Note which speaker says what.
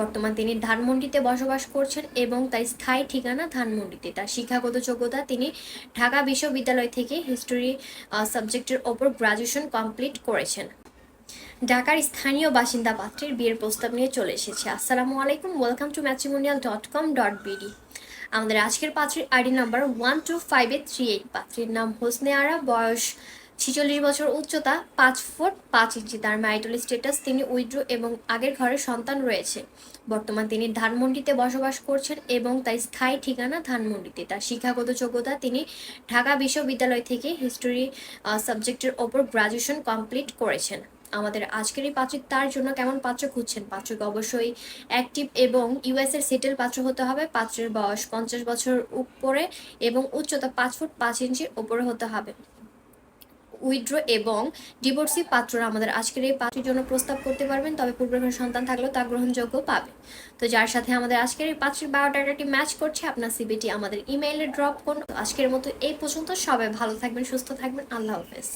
Speaker 1: বর্তমান তিনি ধানমন্ডিতে বসবাস করছেন এবং তার স্থায়ী ঠিকানা ধানমন্ডিতে। তার শিক্ষাগত যোগ্যতা তিনি ঢাকা বিশ্ববিদ্যালয় থেকে হিস্টোরি সাবজেক্টের ওপর গ্রাজুয়েশন কমপ্লিট করেছেন। ঢাকার স্থানীয় বাসিন্দা পাত্রের বিয়ের প্রস্তাব নিয়ে চলে এসেছে। আসসালামু আলাইকুম welcome to matrimonial dot com dot BD আমাদের আজকের পাত্রের ID number one two five eight three eight পাত্রের নাম হোসনে আরা, বয়স ছিচল্লিশ বছর উচ্চতা, পাঁচ ফুট পাঁচ ইঞ্চি। তার ম্যারিটাল স্ট্যাটাস তিনি উইড্রো এবং আগের ঘরে সন্তান রয়েছে। বর্তমান তিনি ধানমন্ডিতে বসবাস করছেন এবং তার স্থায়ী ঠিকানা ধানমন্ডিতে। তার শিক্ষাগত যোগ্যতা তিনি ঢাকা বিশ্ববিদ্যালয় থেকে হিস্টোরি সাবজেক্টের ওপর গ্রাজুয়েশন কমপ্লিট করেছেন। আমাদের আজকের এই পাত্র তার জন্য কেমন পাত্র খুঁজছেন? পাত্রকে অবশ্যই অ্যাক্টিভ এবং ইউএস এর সেটেল পাত্র হতে হবে। পাত্রের বয়স পঞ্চাশ বছর উপরে এবং উচ্চতা পাঁচ ফুট পাঁচ ইঞ্চির উপরে হতে হবে। উইথড্র এবং ডিভোর্সি পাত্ররা আমাদের আজকের এই পাত্রের জন্য প্রস্তাব করতে পারবেন, তবে পূর্বের সন্তান থাকলেও তা গ্রহণযোগ্য পাবে। তো যার সাথে আমাদের আজকের এই পাত্রের বায়োডাটাটি ম্যাচ করছে, আপনার সিবিটি আমাদের ইমেইলে ড্রপ করুন। আজকের মতো এই পর্যন্ত। সবাই ভালো থাকবেন, সুস্থ থাকবেন। আল্লাহ হাফেজ।